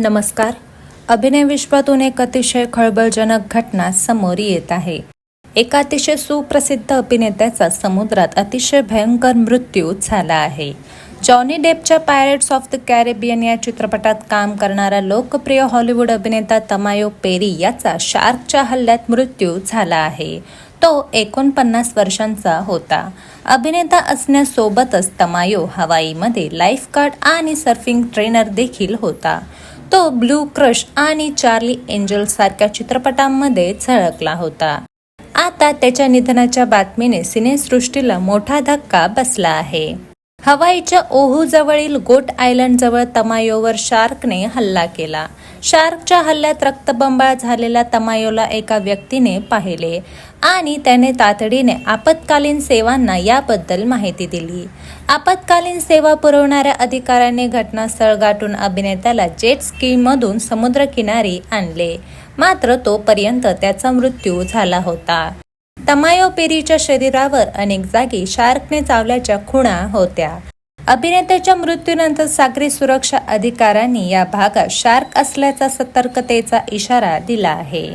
नमस्कार. अभिनय विश्वातून एक अतिशय खळबळजनक घटना समोर येत आहे. एका अतिशय सुप्रसिद्ध अभिनेत्याचा समुद्रात अतिशय भयंकर मृत्यू झाला आहे. जॉनी डेपच्या पायरेट्स ऑफ द कॅरेबियन या चित्रपटात काम करणारा लोकप्रिय हॉलिवूड अभिनेता तमायो पेरी याचा शार्कच्या हल्ल्यात मृत्यू झाला आहे. तो एकोणपन्नास वर्षांचा होता. अभिनेता असण्यासोबतच तमायो हवाईमध्ये लाईफगार्ड आणि सर्फिंग ट्रेनर देखील होता. तो ब्लू क्रश आणि चार्ली एंजल सारख्या चित्रपटांमध्ये झळकला होता. आता त्याच्या निधनाच्या बातमीने सिनेसृष्टीला मोठा धक्का बसला आहे. हवाईच्या ओहू जवळील गोट आयलंड जवळ तमायोवर शार्कने हल्ला केला. शार्कच्या हल्ल्यात रक्तबंबाळ झालेल्या तमायोला एका व्यक्तीने पाहिले आणि त्याने तातडीने आपत्कालीन सेवांना याबद्दल माहिती दिली. आपत्कालीन सेवा पुरवणाऱ्या अधिकाऱ्यांनी घटनास्थळ गाठून अभिनेत्याला जेट स्कीमधून समुद्रकिनारी आणले. मात्र तोपर्यंत त्याचा मृत्यू झाला होता. तमायो पेरीच्या शरीरावर अनेक जागी शार्कने चावल्याच्या खुणा होत्या. अभिनेत्याच्या मृत्यूनंतर सागरी सुरक्षा अधिकाऱ्यांनी या भागात शार्क असल्याचा सतर्कतेचा इशारा दिला आहे.